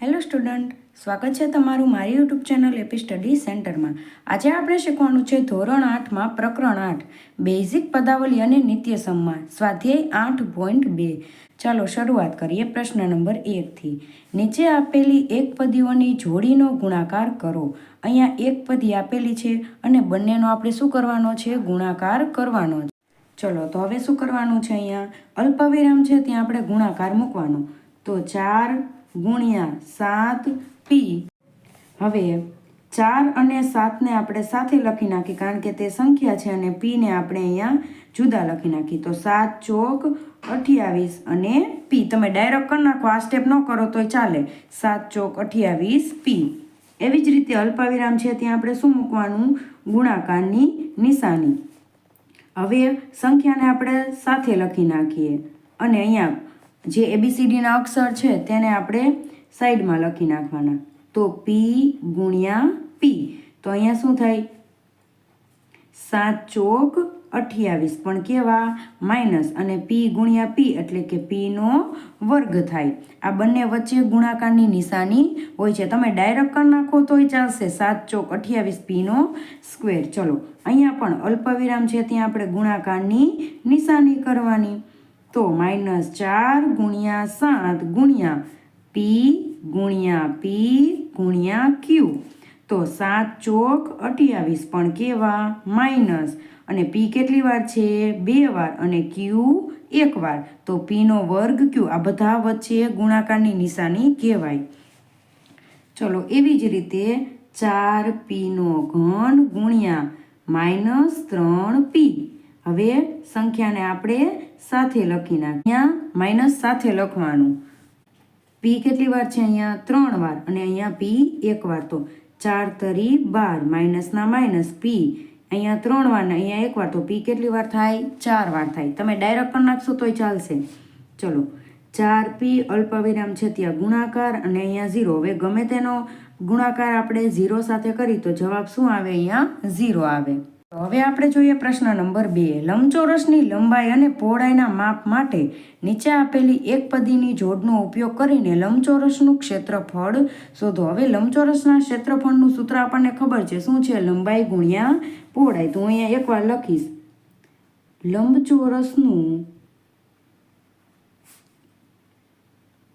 Hello student, સ્વાગત છે તમારું મારી યુટ્યુબ ચેનલ એપી સ્ટડી સેન્ટરમાં. આજે આપણે શીખવાનું છે ધોરણ આઠમાં પ્રકરણ આઠ, બેઝિક પદાવલી અને નિત્ય સમ્માન સ્વાધ્યાય આઠ પોઈન્ટ બે. ચાલો શરૂઆત કરીએ પ્રશ્ન નંબર એકથી. નીચે આપેલી એક પદીઓની જોડીનો ગુણાકાર કરો. અહીંયા એક પદી આપેલી છે અને બંનેનો આપણે શું કરવાનો છે? ગુણાકાર કરવાનો છે. ચલો, તો હવે શું કરવાનું છે અહીંયા? અલ્પવિરામ છે, ત્યાં આપણે ગુણાકાર મૂકવાનો. તો ચાર ગુણ્યા સાત પી હવે ચાર અને સાતને આપણે સાથે લખી નાખી, કારણ કે તે સંખ્યા છે અને પીને આપણે અહીંયા જુદા લખી નાખી. તો સાત ચોક અઠ્યાવીસ અને પી તમે ડાયરેક્ટ કરી નાખો, આ સ્ટેપ ન કરો તોય ચાલે. સાત ચોક અઠ્યાવીસ પી એવી જ રીતે અલ્પવિરામ છે, ત્યાં આપણે શું મૂકવાનું? ગુણાકારની નિશાની. હવે સંખ્યાને આપણે સાથે લખી નાખીએ. અને અહીંયા જે એબીસીડીના અક્ષર છે, તેને આપણે સાઈડમાં લખી નાખવાના. તો પી ગુણ્યા પી તો અહીંયા શું થાય? સાત ચોક અઠ્યાવીસ. પણ કેવા? માઇનસ અને પી ગુણ્યા પી એટલે કે પીનો વર્ગ થાય. આ બંને વચ્ચે ગુણાકારની નિશાની હોય છે. તમે ડાયરેક્ટ કરી નાખો તોય ચાલશે. સાત ચોક અઠ્યાવીસ પીનો સ્ક્વેર. ચલો, અહીંયા પણ અલ્પવિરામ છે. ત્યાં આપણે ગુણાકારની નિશાની કરવાની. તો માઇનસ ચાર ગુણ્યા સાત ગુણ્યા પી ગુણ્યા પી ગુણ્યા ક્યુ તો સાત ચોક અઠ્યાવીસ પણ કેવા? માઇનસ અને પી કેટલી વાર છે? બે વાર. અને ક્યુ એક વાર. તો પીનો વર્ગ ક્યુ આ બધા વચ્ચે ગુણાકારની નિશાની કહેવાય. ચલો, એવી જ રીતે ચાર પીનો ઘન ગુણ્યા માઇનસ ત્રણ પી હવે સંખ્યાને આપણે સાથે લખી નાખ અહીંયા માઇનસ સાથે લખવાનું. પી કેટલી વાર છે અહીંયા? ત્રણ વાર. અને અહીંયા પી એક વાર. તો ચાર તરી બાર. માઇનસના માઇનસ પી અહીંયા ત્રણ વાર ને અહીંયા એક વાર. તો પી કેટલી વાર થાય? ચાર વાર થાય. તમે ડાયરેક્ટ પણ નાખશો તોય ચાલશે. ચલો. ચાર પી અલ્પવિરામ છે ત્યાં ગુણાકાર અને અહીંયા ઝીરો હવે ગમે તેનો ગુણાકાર આપણે ઝીરો સાથે કરી તો જવાબ શું આવે? અહીંયા ઝીરો આવે. હવે આપણે જોઈએ પ્રશ્ન નંબર બે. લંબચોરસની લંબાઈ અને પહોળાઈના માપ માટે નીચે આપેલી એક પદીની જોડનો ઉપયોગ કરીને લંબચોરસનું ક્ષેત્રફળ શોધો. હવે લંબચોરસના ક્ષેત્રફળનું સૂત્ર આપણને ખબર છે. શું છે? લંબાઈ ગુણ્યા પહોળાઈ. તો હું અહીંયા એકવાર લખીશ. લંબચોરસનું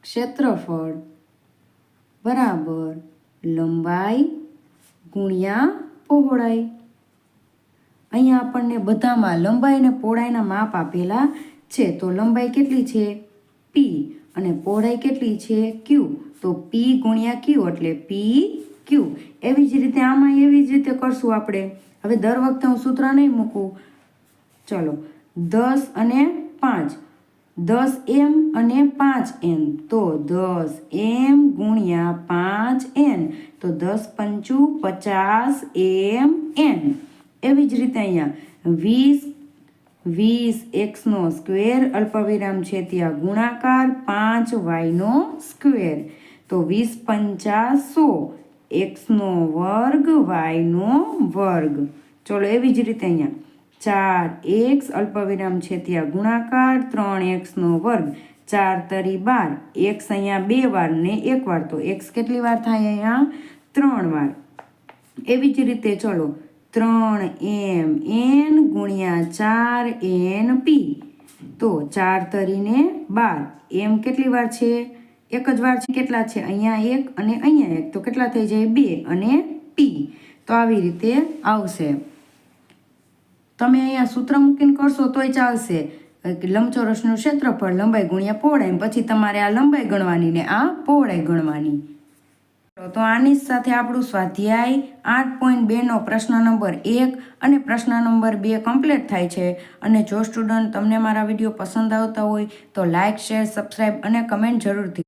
ક્ષેત્રફળ બરાબર લંબાઈ ગુણ્યા પહોળાઈ. અહીંયા આપણને બધામાં લંબાઈ અને પહોળાઈના માપ આપેલા છે. તો લંબાઈ કેટલી છે? પી અને પહોળાઈ કેટલી છે? ક્યુ તો પી ગુણ્યા ક્યુ એટલે પી ક્યુ એવી જ રીતે આમાં એવી જ રીતે કરશું આપણે. હવે દર વખતે હું સૂત્ર નહીં મૂકું. ચલો, દસ અને પાંચ. દસ એમ અને પાંચ એન તો દસ એમ ગુણ્યા પાંચ એન. તો દસ પંચુ પચાસ એમ એન. એવી જ રીતે અહીંયા વીસ વીસ એક્સનો સ્ક્વેર અલ્પવિરામ છે ત્યાં ગુણાકાર પાંચ વાયનો સ્ક્વેર. તો વીસ પંચાસો એક્સનો વર્ગ વાયનો વર્ગ. ચલો એવી જ રીતે અહીંયા ચાર એક્સ અલ્પવિરામ છે ત્યાં ગુણાકાર ત્રણ એક્સનો વર્ગ. ચાર તરી બાર. એક્સ અહીંયા બે વાર ને એક વાર. તો એક્સ કેટલી વાર થાય અહીંયા? ત્રણ વાર. એવી જ રીતે ચલો ત્રણ એમ, એન ગુણ્યા ચાર એન પી. તો ચાર તરીને બાર. એમ કેટલી વાર છે? એક જ વાર છે કેટલા છે? અહીંયા એક અને અહીંયા એક. તો કેટલા થઈ જાય? બે અને પી. તો આવી રીતે આવશે. તમે અહીંયા સૂત્ર મૂકીને કરશો તોય ચાલશે. લંબચોરસનું ક્ષેત્રફળ લંબાઈ ગુણ્યા પહોળાઈ. પછી તમારે આ લંબાઈ ગણવાની ને આ પહોળાઈ ગણવાની. તો આની સાથે આપણું સ્વાધ્યાય આઠ પોઈન્ટ બેનો પ્રશ્ન નંબર એક અને પ્રશ્ન નંબર બે કમ્પ્લીટ થાય છે. અને જો સ્ટુડન્ટ તમને મારા વીડિયો પસંદ આવતા હોય તો લાઇક શેર સબસ્ક્રાઈબ અને કમેન્ટ જરૂરથી